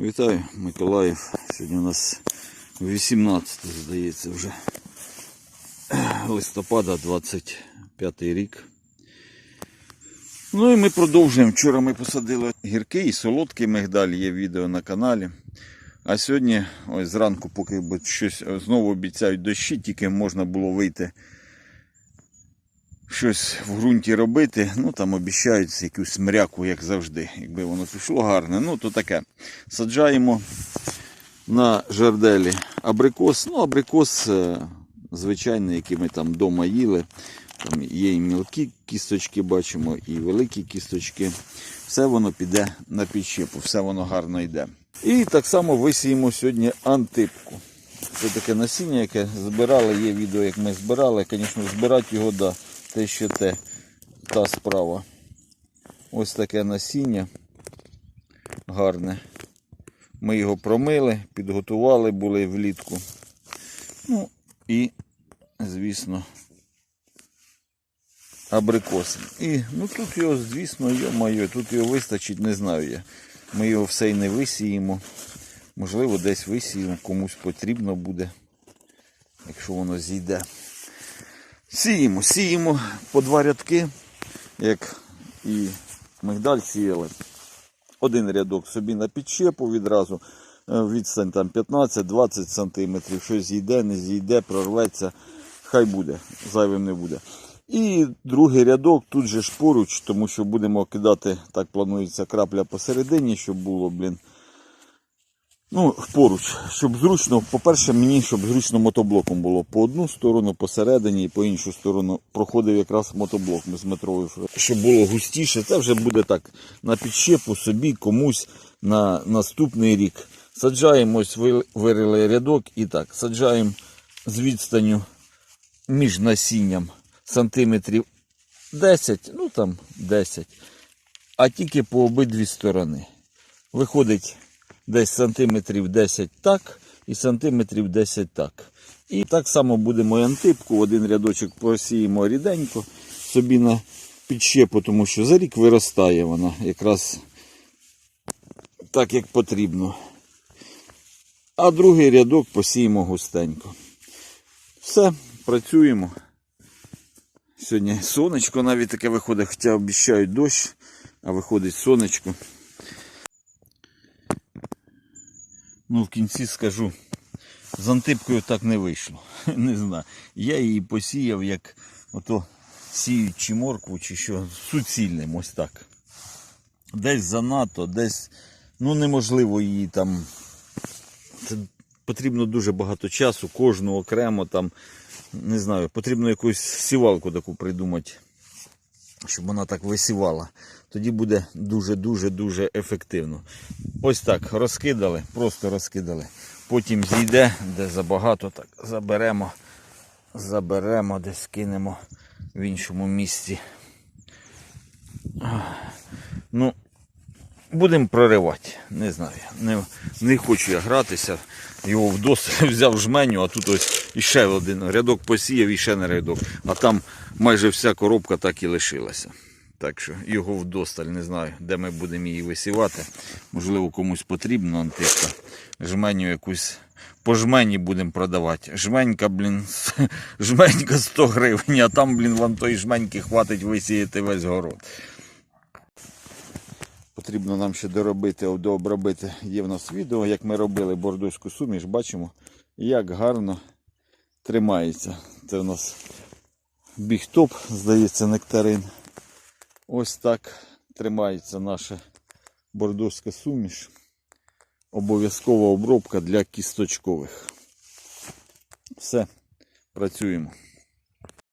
Вітаю, Миколаїв. Сьогодні у нас 18, здається, вже листопада 25 рік. Ну і ми продовжуємо. Вчора ми посадили гіркий і солодкий мигдаль, є відео на каналі. А сьогодні, ось зранку, поки щось знову обіцяють дощі, тільки можна було вийти щось в ґрунті робити. Ну там обіцяють якусь мряку, як завжди. Якби воно пішло гарне. Ну то таке. Саджаємо на жерделі абрикос. Ну, абрикос е, звичайний, який ми там вдома їли. Там є і мілкі кісточки, бачимо, і великі кісточки. Все воно піде на підщепу, все воно гарно йде. І так само висіємо сьогодні антипку. Це таке насіння, яке збирали, є відео, як ми збирали. Звісно, збирати його, да, те ще те, та справа. Ось таке насіння гарне. Ми його промили, підготували були влітку. Ну і, звісно, абрикоси. І ну тут його, звісно, йо-моє, тут його вистачить, не знаю я. Ми його все й не висіємо. Можливо, десь висіємо, комусь потрібно буде, якщо воно зійде. Сіємо, сіємо по два рядки, як і мигдаль сіяли. Один рядок собі на підщепу відразу, е, відстань там 15-20 см, щось зійде, не зійде, прорветься, хай буде, зайвим не буде. І другий рядок тут же ж поруч, тому що будемо кидати, так планується, крапля посередині, щоб було, блін. Ну, поруч, щоб зручно, по-перше, мені, щоб зручно мотоблоком було по одну сторону, посередині і по іншу сторону проходив якраз мотоблок з метровою. Щоб було густіше, це вже буде так на підщепу собі комусь на наступний рік. Саджаємо, ось ви- вирили рядок і так, саджаємо з відстанню між насінням сантиметрів 10, ну там 10, а тільки по обидві сторони. Виходить десь сантиметрів 10 так і сантиметрів 10 так. І так само будемо і антипку, один рядочок посіємо ріденько собі на підщепу, тому що за рік виростає вона якраз так, як потрібно. А другий рядок посіємо густенько. Все, працюємо. Сьогодні сонечко навіть таке виходить, хоча обіцяють дощ, а виходить сонечко. Ну, в кінці скажу, з антипкою так не вийшло. Не знаю. Я її посіяв, як ото сіють чи моркву, чи що, суцільним, ось так. Десь занадто, десь, ну неможливо її там. Це потрібно дуже багато часу, кожну окремо там, не знаю, потрібно якусь сівалку таку придумати, щоб вона так висівала. Тоді буде дуже-дуже-дуже ефективно. Ось так розкидали, просто розкидали. Потім зійде, де забагато, так заберемо, заберемо, десь кинемо в іншому місці. Ну, будемо проривати. Не знаю. Не, не хочу я гратися. Його вдос взяв жменю, а тут ось іще один рядок посіяв і ще не рядок. А там майже вся коробка так і лишилася. Так що його вдосталь, не знаю, де ми будемо її висівати. Можливо, комусь потрібно антипка. Жменю якусь по жмені будемо продавати. Жменька, блін, жменька 100 гривень, а там, блін, вам тої жменьки хватить висіяти весь город. Потрібно нам ще доробити, дообробити. Є в нас відео, як ми робили бордоську суміш. Бачимо, як гарно тримається. Це в нас бігтоп, здається, нектарин. Ось так тримається наша бордоська суміш. Обов'язкова обробка для кісточкових. Все, працюємо.